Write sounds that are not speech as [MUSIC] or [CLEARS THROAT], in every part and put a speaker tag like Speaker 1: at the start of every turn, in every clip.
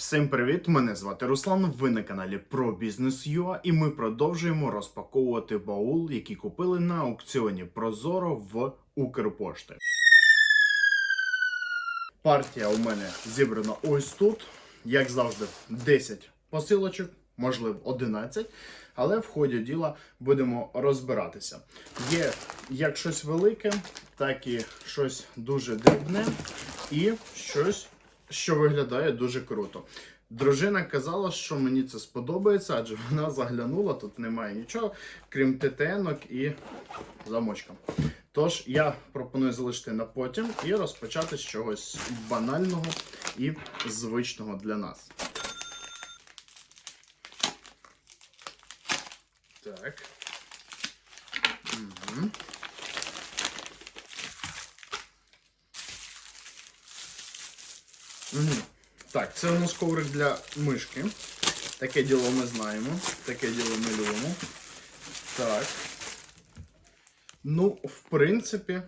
Speaker 1: Всім привіт! Мене звати Руслан. Ви на каналі про бізнес.ua і ми продовжуємо розпаковувати баул, який купили на аукціоні Прозоро в Укрпошти. Партія у мене зібрана ось тут. Як завжди, 10 посилочок, можливо, 11. Але в ході діла будемо розбиратися. Є як щось велике, так і щось дуже дрібне, і щось, що виглядає дуже круто. Дружина казала, що мені це сподобається, адже вона заглянула, тут немає нічого, крім ТТНок і замочка. Тож я пропоную залишити на потім і розпочати з чогось банального і звичного для нас. Так. Угу. Угу. Так, це у нас коврик для мишки. Таке діло ми знаємо. Таке діло ми любимо. Так. Ну, в принципі,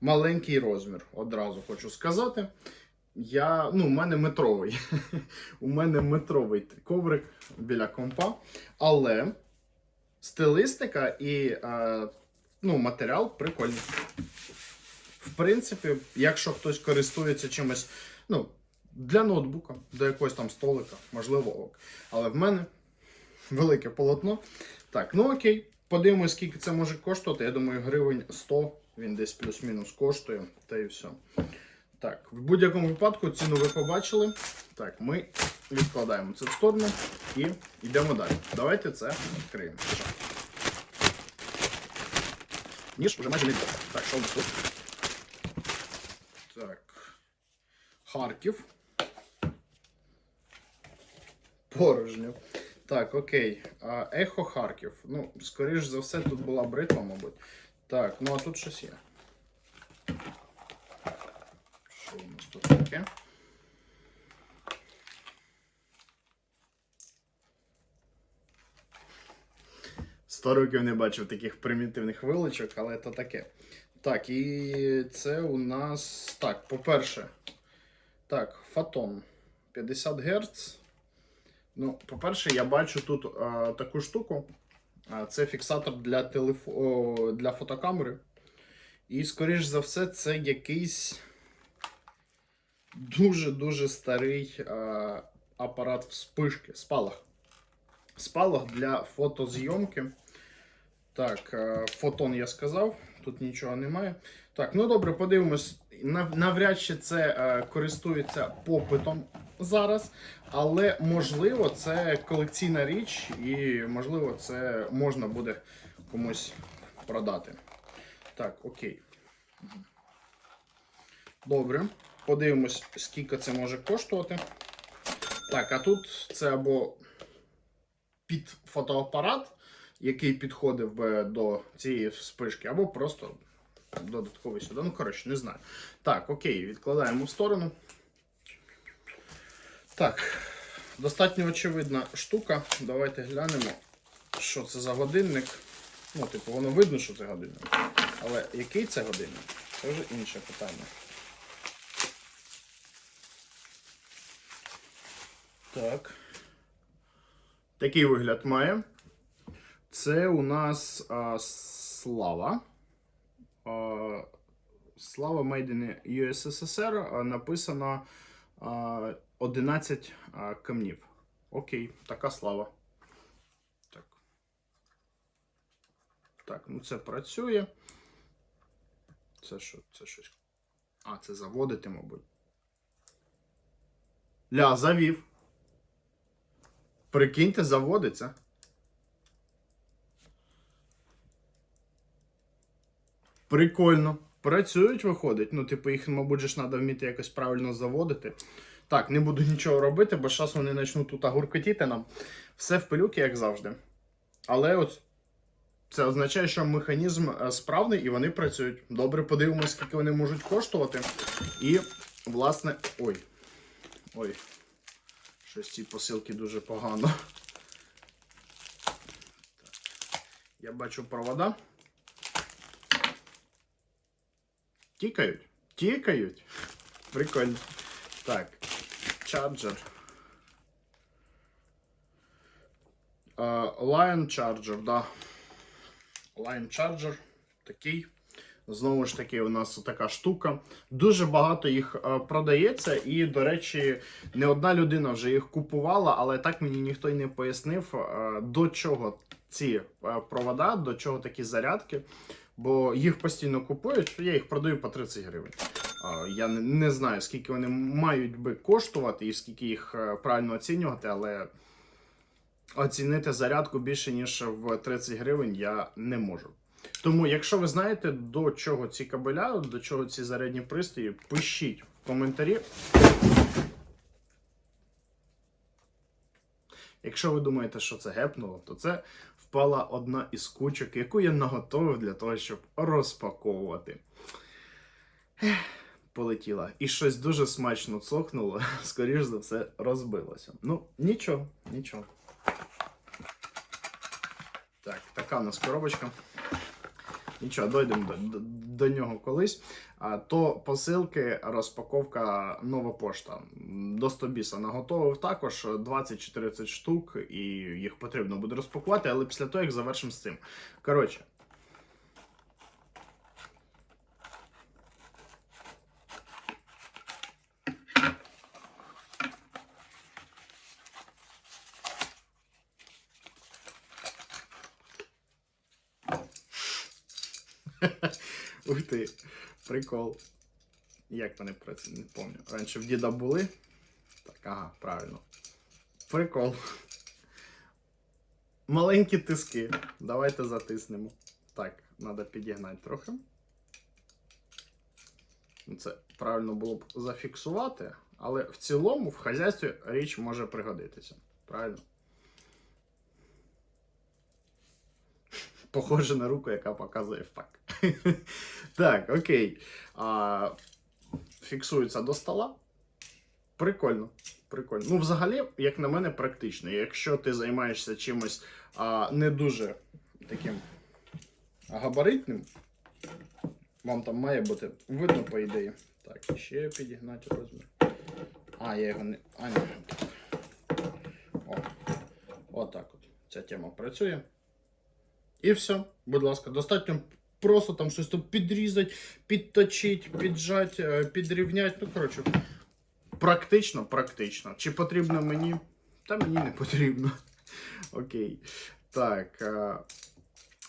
Speaker 1: маленький розмір, одразу хочу сказати. Я, ну, у мене метровий. [LAUGHS] у мене метровий коврик біля компа. Але стилистика і е, ну, матеріал прикольний. В принципі, якщо хтось користується чимось, ну, для ноутбука, до якогось там столика, можливо, ок. Але в мене велике полотно. Так, ну окей. Подивимось, скільки це може коштувати. Я думаю, гривень 100, він десь плюс-мінус коштує, та і все. Так, в будь-якому випадку ціну ви побачили. Так, ми відкладаємо це в сторону і йдемо далі. Давайте це відкриємо. Ніж вже майже не. Так, що у нас тут? Так. Харків. Порожньо. Так, окей. Ехо Харків. Ну, скоріш за все, тут була бритва, мабуть. Так, ну а тут щось є. Що у нас тут таке? Сто років не бачив таких примітивних вилочок, але то таке. Так, і це у нас. Так, по-перше, так, фотон 50 Гц. Ну, по-перше, я бачу тут а, таку штуку. А, це фіксатор для, телефо... для фотокамери. І, скоріш за все, це якийсь дуже-дуже старий а, апарат вспишки, спалах. Спалах для фотозйомки. Так, а, фотон я сказав, тут нічого немає. Так, ну добре, подивимось. Нав- Навряд чи це е, користується попитом зараз, але можливо це колекційна річ, і можливо це можна буде комусь продати. Так, окей. Добре. Подивимось, скільки це може коштувати. Так, а тут це або під фотоапарат, який підходив би до цієї спишки, або просто додатковий сюди. Ну, коротше, не знаю. Так, окей, відкладаємо в сторону. Так, достатньо очевидна штука. Давайте глянемо, що це за годинник. Ну, типу, воно видно, що це годинник. Але який це годинник? Це вже інше питання. Так. Такий вигляд має. Це у нас а, слава. А, слава Made in USSR а, написано а, 11 камнів. Окей, така слава. Так. Так, ну це працює. Це що? Це щось. А, це заводити, мабуть. Ля, завів. Прикиньте, заводиться. Прикольно. Працюють, виходить. Ну, типу, їх, мабуть, ж треба вміти якось правильно заводити. Так, не буду нічого робити, бо зараз вони почнуть тут гуркотіти нам. Все в пилюки, як завжди. Але от це означає, що механізм е, справний і вони працюють. Добре, подивимося, скільки вони можуть коштувати. І, власне. Ой. Ой. Щось ці посилки дуже погано. Так. Я бачу провода. Тікають? Тікають? Прикольно. Так, Чарджер. Е, Lion Charger, да. Lion чарджер такий. Знову ж таки, у нас така штука. Дуже багато їх е, продається, і, до речі, не одна людина вже їх купувала, але так мені ніхто й не пояснив, е, до чого ці провода, до чого такі зарядки. Бо їх постійно купують, я їх продаю по 30 гривень. Я не, не знаю, скільки вони мають би коштувати і скільки їх е, правильно оцінювати, але оцінити зарядку більше, ніж в 30 гривень, я не можу. Тому, якщо ви знаєте, до чого ці кабеля, до чого ці зарядні пристрої, пишіть в коментарі. Якщо ви думаєте, що це гепнуло, то це впала одна із кучок, яку я наготовив для того, щоб розпаковувати. Полетіла. І щось дуже смачно цокнуло, [LAUGHS] скоріш за все, розбилося. Ну, нічого, нічого. Так, така у нас коробочка. Нічого, дойдемо до, до, нього колись. То посилки, розпаковка нова пошта. до До Стобіса наготовив також 20-40 штук, і їх потрібно буде розпакувати, але після того, як завершимо з цим. Коротше. Ух ти, прикол. Як вони працюють, не пам'ятаю. Раніше в діда були. Так, ага, правильно. Прикол. Маленькі тиски. Давайте затиснемо. Так, треба підігнати трохи. Ну, Це правильно було б зафіксувати, але в цілому в хазяйстві річ може пригодитися. Правильно? Похоже на руку, яка показує фак. [LAUGHS] так, окей. А, фіксується до стола. Прикольно. Прикольно. Ну, взагалі, як на мене, практично. Якщо ти займаєшся чимось а, не дуже таким габаритним, вам там має бути видно, по ідеї. Так, ще підігнати розмір. А, я його не. А, ні. О. Отак от. Ця тема працює. І все, будь ласка, достатньо просто там щось там підрізати, підточити, піджати, е, підрівняти. Ну, коротше, практично, практично. Чи потрібно мені? Та мені не потрібно. [LAUGHS] Окей. Так. е,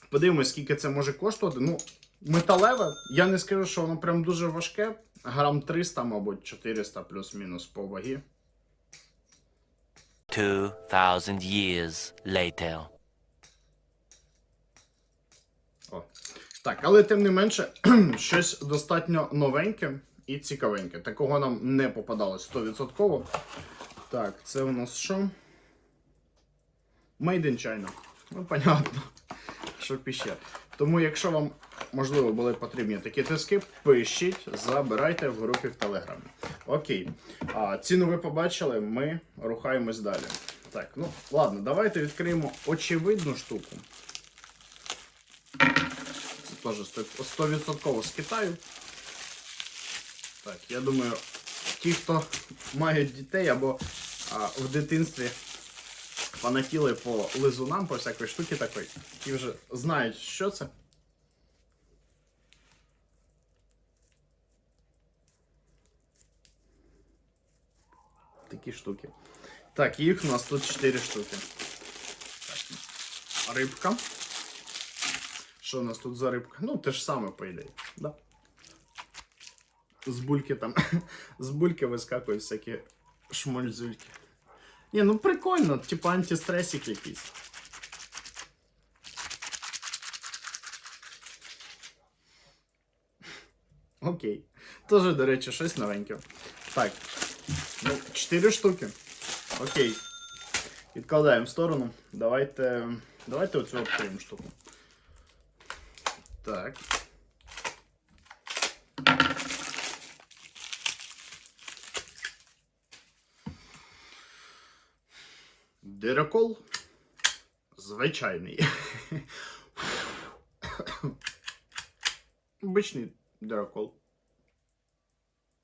Speaker 1: Подивимось, скільки це може коштувати. Ну, металеве, я не скажу, що воно прям дуже важке. Грам 300, мабуть, 400 плюс-мінус по вагі.
Speaker 2: 2,000 years later.
Speaker 1: Так, але тим не менше, [CLEARS THROAT] щось достатньо новеньке і цікавеньке. Такого нам не попадалось 100%. Так, це у нас що? Made in China. Ну, понятно, [LAUGHS] що піще. Тому, якщо вам, можливо, були потрібні такі тиски, пишіть, забирайте в групі в Телеграмі. Окей. А, ціну ви побачили, ми рухаємось далі. Так, ну ладно, давайте відкриємо очевидну штуку. Теж 100% з Китаю. Так, я думаю, ті, хто мають дітей або а, в дитинстві фанатіли по лизунам, по всякої штуки такої, ті вже знають, що це. Такі штуки. Так, їх у нас тут 4 штуки. Так. Рибка. Що у нас тут за рибка? Ну, те ж саме, по ідеї. Да. З бульки там. [LAUGHS] З бульки вискакують всякі шмользюльки. Ні, ну прикольно, типу антистресик якийсь. Окей. Тоже, до речі, щось новеньке. Так. Ну, 4 штуки. Окей. Відкладаємо в сторону. Давайте. Давайте оцю відкриємо штуку. Так. Дирокол. Звичайний. Обичний дирокол.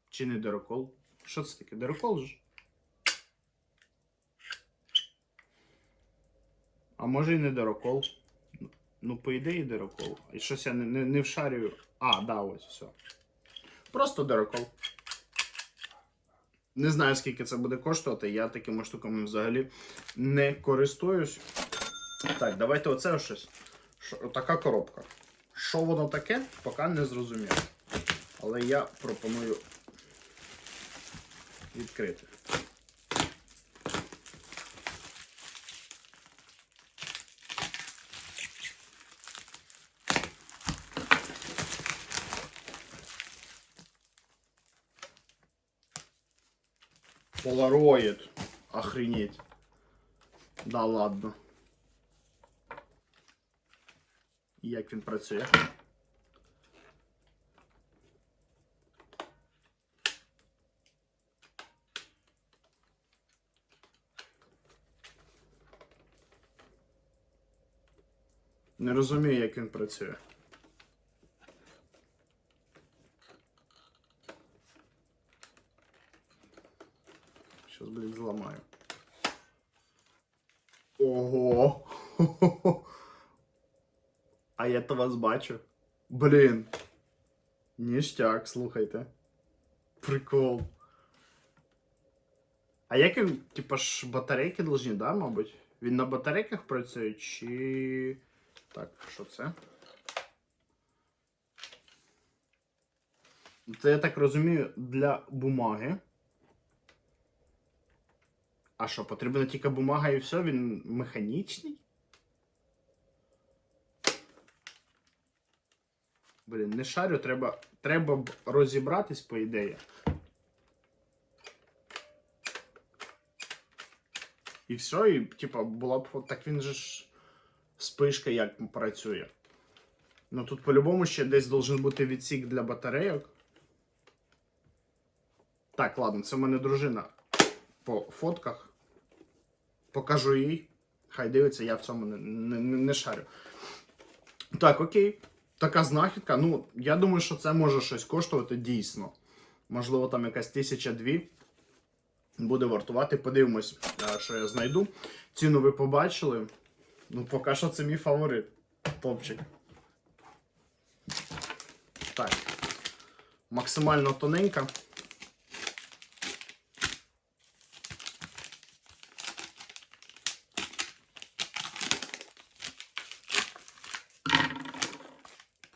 Speaker 1: Чи не дирокол? Що це таке? Дирокол ж? А може і не дирокол. Ну, по ідеї дирокол. І щось я не, не, не вшарюю. А, да, ось все. Просто дирокол. Не знаю, скільки це буде коштувати. Я такими штуками взагалі не користуюсь. Так, давайте оце щось. Що, така коробка. Що воно таке, поки не зрозуміло. Але я пропоную відкрити. Полароид. Охренеть. Да ладно. Як він працює? Не розумію, як він працює. Сейчас, блин, зламаю. Ого! А я то вас бачу. Блін. Ніштяк, слухайте. Прикол. А як він, типа ж батарейки должні, да, мабуть? Він на батарейках працює чи. Так, що це? Це я так розумію для бумаги. А що, потрібна тільки бумага і все, він механічний? Блін, не шарю, треба, треба б розібратись, по ідеї. І все, і, типа, була б. Так він же ж спишка як працює. Ну тут по-любому ще десь должен бути відсік для батарейок. Так, ладно, це в мене дружина по фотках. Покажу їй. Хай дивиться, я в цьому не, не, не, шарю. Так, окей. Така знахідка. Ну, я думаю, що це може щось коштувати дійсно. Можливо, там якась тисяча дві буде вартувати. Подивимось, е, що я знайду. Ціну ви побачили. Ну, поки що це мій фаворит. Топчик. Так. Максимально тоненька.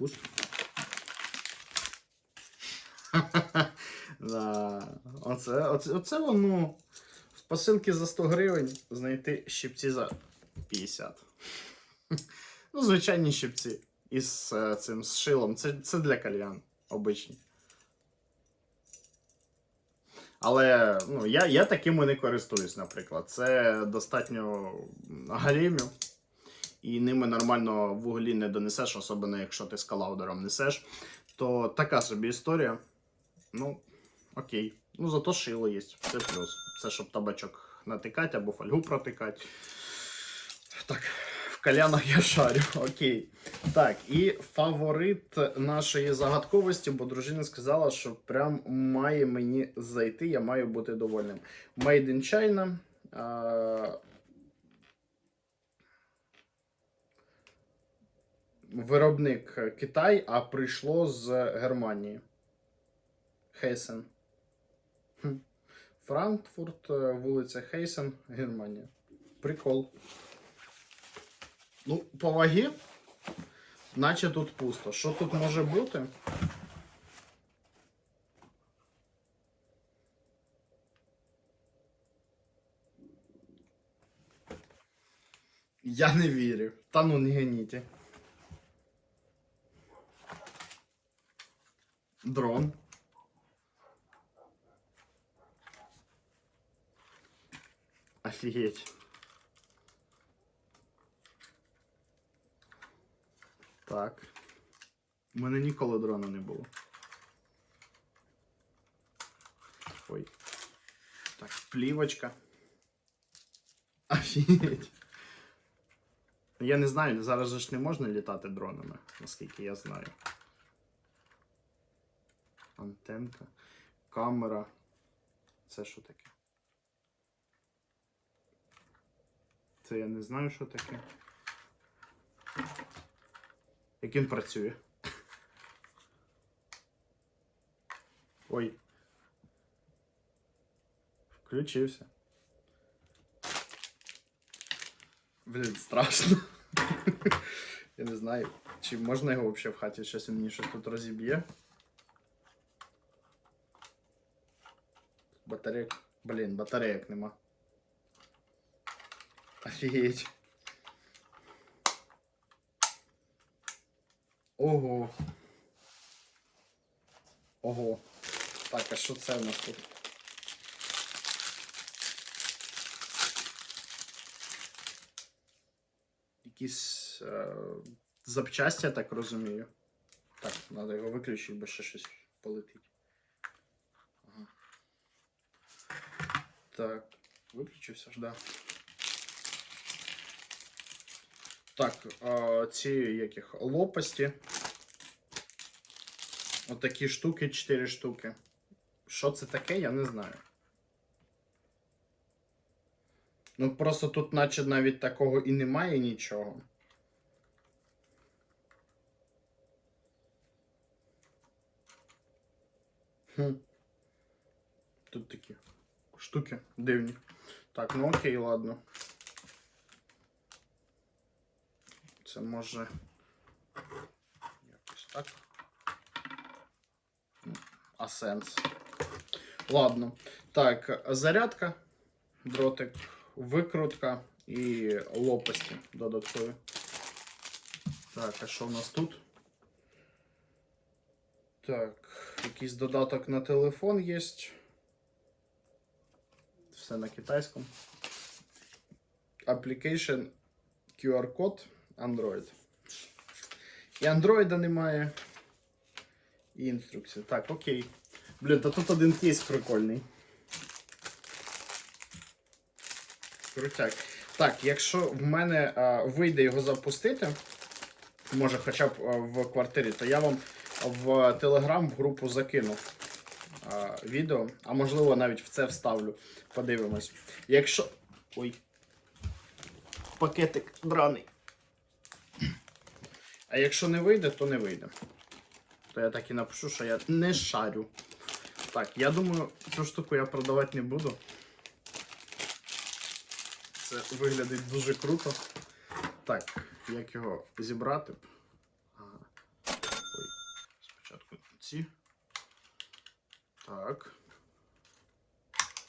Speaker 1: Пусто. [LAUGHS] да. Оце, оце, оце воно. В посилки за 100 гривень знайти щипці за 50. [LAUGHS] ну, звичайні щипці. Із е, цим з шилом. Це, це для кальян обичні. Але ну, я, я такими не користуюсь, наприклад. Це достатньо галімів. І ними нормально в углі не донесеш, особливо якщо ти з калаудером несеш. То така собі історія. Ну, окей. Ну, зато шило є. Це плюс. Це щоб табачок натикати або фольгу протикати. Так, в калянах я шарю. [LAUGHS] Окей. Так, і фаворит нашої загадковості, бо дружина сказала, що прям має мені зайти, я маю бути довольним. Made in China. Виробник Китай, а прийшло з Германії. Хейсен. Франкфурт, е, вулиця Хейсен, Германія. Прикол. Ну, по вагі, наче тут пусто. Що тут може бути? Я не вірю. Та ну не гоніть. Дрон. Офігеть. Так. У мене ніколи дрона не було. Ой. Так, плівочка. Офігеть. Я не знаю, зараз же ж не можна літати дронами, наскільки я знаю. Антенка. Камера. Це що таке? Це я не знаю, що таке. Як він працює. Ой. Включився. Блін, страшно. [LAUGHS] Я не знаю, чи можна його взагалі в хаті, щось він мені щось тут розіб'є. Батарейок. Блін, батарейок нема. Офігеть. Ого. Ого. Так, а що це у нас тут? Якісь е, запчасті, так розумію. Так, треба його виключити, бо ще щось полетить. Так, виключився ж, да. Так, ці яких лопасті. Отакі штуки, 4 штуки. Що це таке, я не знаю. Ну просто тут, наче навіть такого і немає нічого. Хм. Тут такі штуки дивні. Так, ну окей, ладно. Це може якось так. А сенс. Ладно. Так, зарядка, дротик, викрутка і лопасті додаткові. Так, а що в нас тут? Так, якийсь додаток на телефон є. Все на китайському. Application QR-код Android. І Android немає. І інструкція. Так, окей. Блін, та тут один кейс прикольний. Крутяк. Так, якщо в мене а, вийде його запустити, може хоча б а, в квартирі, то я вам в Телеграм в групу закину відео, а можливо навіть в це вставлю. Подивимось. Якщо. Ой. Пакетик драний. А якщо не вийде, то не вийде. То я так і напишу, що я не шарю. Так, я думаю, цю штуку я продавати не буду. Це виглядить дуже круто. Так, як його зібрати? Ага. Ой, спочатку ці. Так.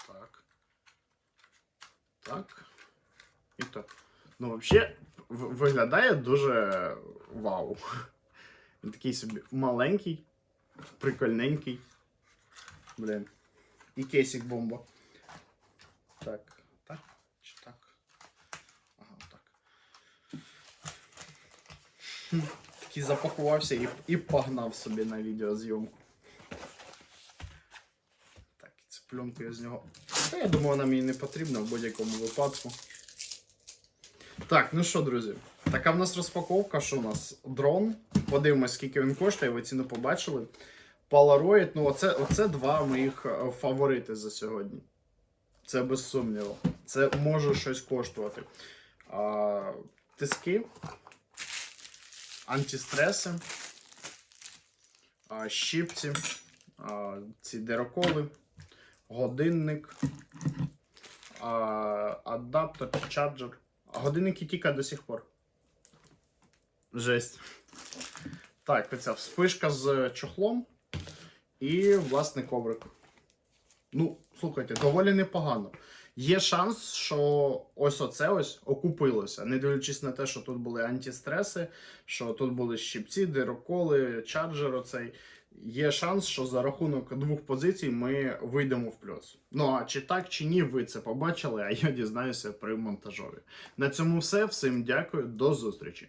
Speaker 1: Так. Так. І так. Ну, взагалі, виглядає дуже вау. Він такий собі маленький, прикольненький. Блін. І кейсик бомба. Так, так, чи так? Ага, так. Такий запакувався і, і погнав собі на відеозйомку. Так, і цю пленку я з нього. Та я думаю, вона мені не потрібна в будь-якому випадку. Так, ну що, друзі, така в нас розпаковка. Що у нас? Дрон. Подивимось, скільки він коштує, ви ціну побачили. Polaroid, ну оце, оце два моїх е, фаворити за сьогодні. Це без сумніву. Це може щось коштувати. А, тиски, антистреси, а, щипці, а, ці дироколи, годинник, адаптер, чарджер. А годинники тільки до сих пор. Жесть. Так, оця вспишка з чохлом. І, власне, коврик. Ну, слухайте, доволі непогано. Є шанс, що ось оце ось окупилося, не дивлячись на те, що тут були антистреси, що тут були щипці, дироколи, чарджер оцей. Є шанс, що за рахунок двох позицій ми вийдемо в плюс. Ну а чи так, чи ні, ви це побачили, а я дізнаюся при монтажові. На цьому все. Всім дякую, до зустрічі.